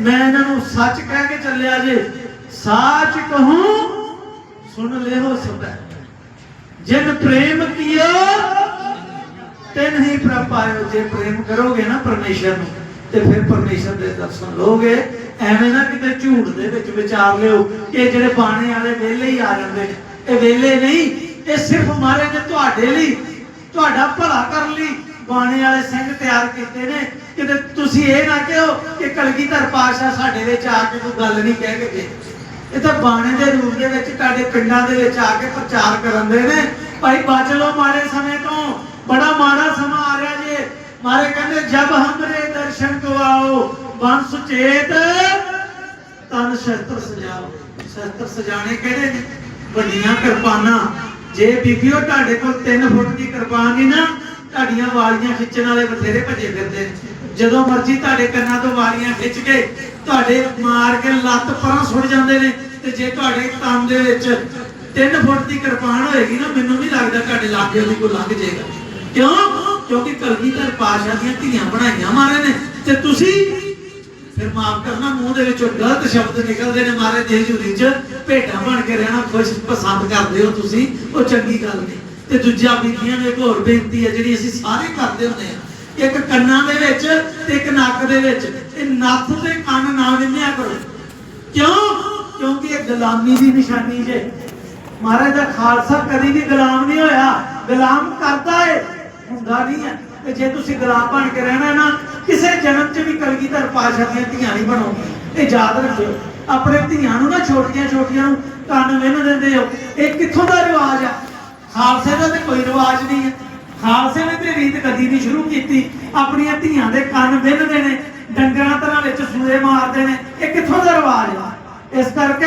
ਮੈਂ ਇਹਨਾਂ ਨੂੰ ਸੱਚ ਕਹਿ ਕੇ ਚੱਲਿਆ ਜੇ, ਸਾਚ ਕਹੂੰ, ਸੁਣ ਲਿਓ ਸਦਾ ਜਿਨ ਪ੍ਰੇਮ ਕੀਆ ਤੇ ਨਹੀਂ ਪ੍ਰਭ ਜੇ ਪ੍ਰੇਮ ਕਰੋਗੇ ਨਾ ਪਰਮੇਸ਼ਰ ਨੂੰ, ਤੇ ਫਿਰ ਪਰਮੇਸ਼ਰ ਦੇ ਦਰਸ਼ਨ ਲੋਗੇ ਐਵੇਂ ਨਾ ਕਿਤੇ ਝੂਠ ਦੇ ਵਿੱਚ ਵਿਚਾਰ ਲਿਓ ਕਿ ਇਹ ਜਿਹੜੇ ਬਾਣੇ ਵਾਲੇ ਵਿਹਲੇ ਹੀ ਆ ਜਾਂਦੇ। ਇਹ ਵਿਹਲੇ ਨਹੀਂ, ਇਹ ਸਿਰਫ ਮਾਰੇ ਨੇ ਤੁਹਾਡੇ ਲਈ, ਤੁਹਾਡਾ ਭਲਾ ਕਰਨ ਲਈ। ਬਾਣੇ ਵਾਲੇ ਸਿੰਘ ਤਿਆਰ ਕੀਤੇ ਨੇ ਕਿਤੇ ਤੁਸੀਂ ਇਹ ਨਾ ਕਹੋ ਕਿ ਕਲਗੀਧਰ ਪਾਸ਼ਾ ਸਾਡੇ ਵਿੱਚ ਆ ਕੇ ਕੋਈ ਗੱਲ ਨਹੀਂ ਕਹਿ ਕੇ ਗਏ। ਇਹ ਤਾਂ ਬਾਣੇ ਦੇ ਰੂਪ ਦੇ ਵਿੱਚ ਤੁਹਾਡੇ ਪਿੰਡਾਂ ਦੇ ਵਿੱਚ ਆ ਕੇ ਪ੍ਰਚਾਰ ਕਰਨ ਦੇ ਨੇ। ਭਾਈ ਬਚ ਲਓ ਮਾੜੇ ਸਮੇਂ ਤੋਂ, ਬੜਾ ਮਾੜਾ ਸਮਾਂ ਆ ਰਿਹਾ ਜੇ। ਮਾਰੇ ਕਹਿੰਦੇ, ਜਬ ਹਮਰੇ ਦਰਸ਼ਨ ਕੋ ਆਓ ਸੁਚੇਤ, ਤਨ ਸ਼ਸਤਰ ਸਜਾਓ। ਸ਼ਸਤਰ ਸਜਾਣੇ ਕਿਹੜੇ ਨੇ? ਵੱਡੀਆਂ ਕਿਰਪਾਨਾਂ। ਜੇ ਬੀਬੀਓ, ਤੁਹਾਡੇ ਕੋਲ 3 ਫੁੱਟ ਦੀ ਕਿਰਪਾਨ ਨਹੀਂ ਨਾ ਤੁਹਾਡੀਆਂ ਵਾਲੀਆਂ ਖਿੱਚਣ ਵਾਲੇ ਬਥੇਰੇ ਭੱਜੇ ਫਿਰਦੇ ਜਦੋਂ ਮਰਜ਼ੀ ਤੁਹਾਡੇ ਕੰਨਾਂ ਤੋਂ ਵਾਲੀਆਂ ਖਿੱਚ ਕੇ ਤੁਹਾਡੇ ਮਾਰ ਕੇ ਲੱਤ ਪਰਾਂ ਸੁੱਟ ਜਾਂਦੇ ਨੇ ਤੇ ਜੇ ਤੁਹਾਡੇ ਤਨ ਦੇ ਵਿੱਚ 3 ਫੁੱਟ ਦੀ ਕਿਰਪਾਨ ਹੋਏਗੀ ਨਾ, ਮੈਨੂੰ ਨਹੀਂ ਲੱਗਦਾ ਤੁਹਾਡੇ ਲਾਗੇ ਦੀ ਕੋਈ ਲੰਘ ਜਾਏਗਾ। ਕਿਉਂ? ਕਿਉਂਕਿ ਕਲਗੀਧਰ ਪਾਸ਼ਾ ਦੀਆਂ ਧੀਆਂ ਬਣਾਈਆਂ ਮਾਰੇ ਨੇ ਤੇ ਤੁਸੀਂ ਫਿਰ ਮਾਫ ਕਰਨਾ, ਮੂੰਹ ਦੇ ਵਿੱਚੋਂ ਗਲਤ ਸ਼ਬਦ ਨਿਕਲਦੇ ਨੇ ਮਾਰੇ ਦੇ ਹਜ਼ੂਰੀ 'ਚ ਭੇਡਾਂ ਬਣ ਕੇ ਰਹਿਣਾ ਖੁਸ਼ ਪਸੰਦ ਕਰਦੇ ਹੋ ਤੁਸੀਂ, ਉਹ ਚੰਗੀ ਗੱਲ ਨਹੀਂ। ਤੇ ਦੂਜਾ ਬੀਬੀਆਂ ਨੂੰ ਇੱਕ ਹੋਰ ਬੇਨਤੀ ਹੈ, ਜਿਹੜੀ ਅਸੀਂ ਸਾਰੇ ਕਰਦੇ ਹੁੰਦੇ ਆ ਇੱਕ ਕੰਨਾਂ ਦੇ ਵਿੱਚ ਤੇ ਇੱਕ ਨੱਕ ਦੇ ਵਿੱਚ ਇਹ ਨੱਥ ਤੇ ਕੰਨ ਨਾ ਵਿੰਨਿਆ ਕਰੋ। ਕਿਉਂ? ਕਿਉਂਕਿ ਇਹ ਗੁਲਾਮੀ ਦੀ ਨਿਸ਼ਾਨੀ ਜੇ। ਮਹਾਰਾਜ ਦਾ ਖਾਲਸਾ ਕਦੀ ਵੀ ਗੁਲਾਮ ਨਹੀਂ ਹੋਇਆ। ਗੁਲਾਮ ਕਰਦਾ ਏ, ਹੁੰਦਾ ਨਹੀਂ ਹੈ। ਤੇ ਜੇ ਤੁਸੀਂ ਗੁਲਾਮ ਬਣ ਕੇ ਰਹਿਣਾ ਨਾ, ਕਿਸੇ ਜਨਮ 'ਚ ਵੀ ਕਲਗੀਧਰ ਪਾਸ਼ਾ ਦੀਆਂ ਧੀਆਂ ਨਹੀਂ ਬਣੋਗੇ ਇਹ ਯਾਦ ਰੱਖਿਓ, ਆਪਣੇ ਧੀਆਂ ਨੂੰ ਨਾ ਛੋਟੀਆਂ ਛੋਟੀਆਂ ਨੂੰ ਕੰਨ ਵਿੰਨ ਦਿੰਦੇ ਹੋ। ਇਹ ਕਿੱਥੋਂ ਦਾ ਰਿਵਾਜ ਆ? ਖਾਲਸੇ ਦਾ ਤੇ ਕੋਈ ਰਿਵਾਜ ਨਹੀਂ ਹੈ। ਖਾਲਸੇ ਨੇ ਤੇ ਰੀਤ ਕਦੀ ਨਹੀਂ ਸ਼ੁਰੂ ਕੀਤੀ। ਆਪਣੀਆਂ ਧੀਆਂ ਦੇ ਕੰਨ ਵਿੰਨਦੇ ਨੇ, ਡੰਗਰਾਂ ਤਰ੍ਹਾਂ ਵਿੱਚ ਸੂਏ ਮਾਰਦੇ ਨੇ। ਇਹ ਕਿੱਥੋਂ ਦਾ ਰਿਵਾਜ ਆ ਇਸ ਕਰਕੇ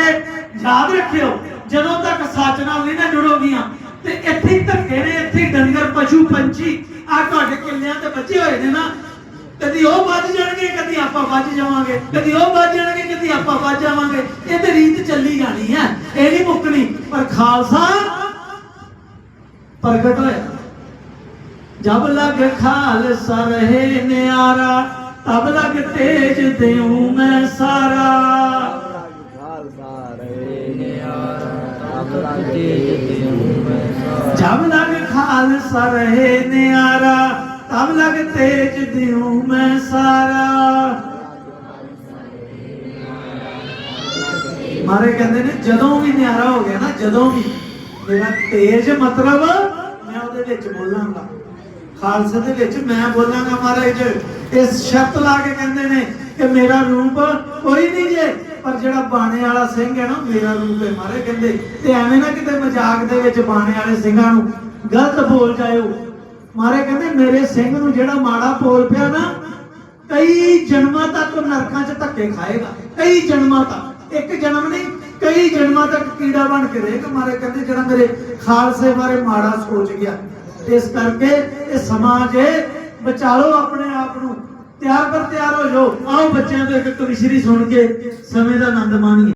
ਯਾਦ ਰੱਖਿਓ, ਜਦੋਂ ਤੱਕ ਸੱਚ ਨਾਲ ਨਹੀਂ ਨਾ ਜੁੜੋਗੀਆਂ, ਤੇ ਇੱਥੇ ਧੱਕੇ ਨੇ, ਇੱਥੇ ਡੰਗਰ, ਪਸ਼ੂ, ਪੰਛੀ ਆ ਤੁਹਾਡੇ ਕਿੱਲਿਆਂ ਤੇ ਬੱਚੇ ਹੋਏ ਨੇ ਨਾ, ਕਦੀ ਉਹ ਵੱਜ ਜਾਣਗੇ, ਕਦੀ ਆਪਾਂ ਵੱਜ ਜਾਵਾਂਗੇ। ਕਦੀ ਉਹ ਵੱਜ ਜਾਣਗੇ, ਕਦੀ ਆਪਾਂ ਵੱਜ ਜਾਵਾਂਗੇ। ਇਹ ਤੇ ਰੀਤ ਚੱਲੀ ਜਾਣੀ ਹੈ। ਇਹ ਨਹੀਂ ਮੁੱਕਣੀ, ਪਰ ਖਾਲਸਾ ਪ੍ਰਗਟ ਹੋਇਆ ਜਬ ਲਗ ਖਾਲਸਾ ਰਹੇ ਨਿਆਰਾ ਤਬ ਲਗ ਤੇਜ ਦੇਉ ਮੈਂ ਸਾਰਾ ਖਾਲਸਾ ਰੇ ਨਿਆਰਾ ਤਬ ਲਾਗੇ ਜਿਤਿਉ ਮੈਂ ਸਾਰਾ ਜਬ ਲਗ ਖਾਲਸਾ ਰਹੇ ਨਿਆਰਾ ਤਬ ਲਗ ਤੇਜ ਦਿਉ ਮੈਂ ਸਾਰਾ ਮਾਰੇ ਕਹਿੰਦੇ ਨੇ ਜਦੋਂ ਵੀ ਨਿਆਰਾ ਹੋ ਨਾ ਵਿੱਚ ਬੋਲਾਂਗਾ। ਖਾਲਸੇ ਦੇ ਵਿੱਚ ਮੈਂ ਬੋਲਾਂਗਾ ਮਹਾਰਾਜ ਇਸ ਸ਼ਰਤ ਲਾ ਕੇ ਕਹਿੰਦੇ ਨੇ ਕਿ ਮੇਰਾ ਰੂਪ ਕੋਈ ਨਹੀਂ ਜੇ, ਪਰ ਜਿਹੜਾ ਬਾਣੇ ਵਾਲਾ ਸਿੰਘ ਹੈ ਨਾ, ਮੇਰਾ ਰੂਪ ਹੈ ਮਾਰੇ ਕਹਿੰਦੇ। ਤੇ ਐਵੇਂ ਨਾ ਕਿਤੇ ਮਜ਼ਾਕ ਦੇ ਵਿੱਚ ਬਾਣੇ ਵਾਲੇ ਸਿੰਘਾਂ ਨੂੰ ਗਲਤ ਬੋਲ ਜਾਇਓ। ਮਾਰੇ ਕਹਿੰਦੇ, ਮੇਰੇ ਸਿੰਘ ਨੂੰ ਜਿਹੜਾ ਮਾੜਾ ਬੋਲ ਪਿਆ ਨਾ, ਕਈ ਜਨਮਾਂ ਤੱਕ ਨਰਕਾਂ 'ਚ ਧੱਕੇ ਖਾਏਗਾ। ਕਈ ਜਨਮਾਂ ਤੱਕ। ਇੱਕ ਜਨਮ ਨਹੀਂ ਕਈ ਜਨਮਾਂ ਤੱਕ ਕੀੜਾ ਬਣ ਕੇ ਰਹੇਗਾ ਮਾਰੇ, ਕਹਿੰਦੇ ਜਿਹੜਾ ਮੇਰੇ ਖਾਲਸੇ ਬਾਰੇ ਮਾੜਾ ਸੋਚ ਗਿਆ। ਇਸ ਕਰਕੇ ਇਹ ਸਮਾਜ ਹੈ ਬਚਾ ਲਓ ਆਪਣੇ ਆਪ ਨੂੰ। ਤਿਆਰ ਪਰ ਤਿਆਰ ਹੋ ਜਾਓ। ਆਓ ਬੱਚਿਆਂ ਤੋਂ ਇੱਕ ਕਵਿਸ਼ਰੀ ਸੁਣ ਕੇ ਸਮੇਂ ਦਾ ਆਨੰਦ ਮਾਣੀਏ।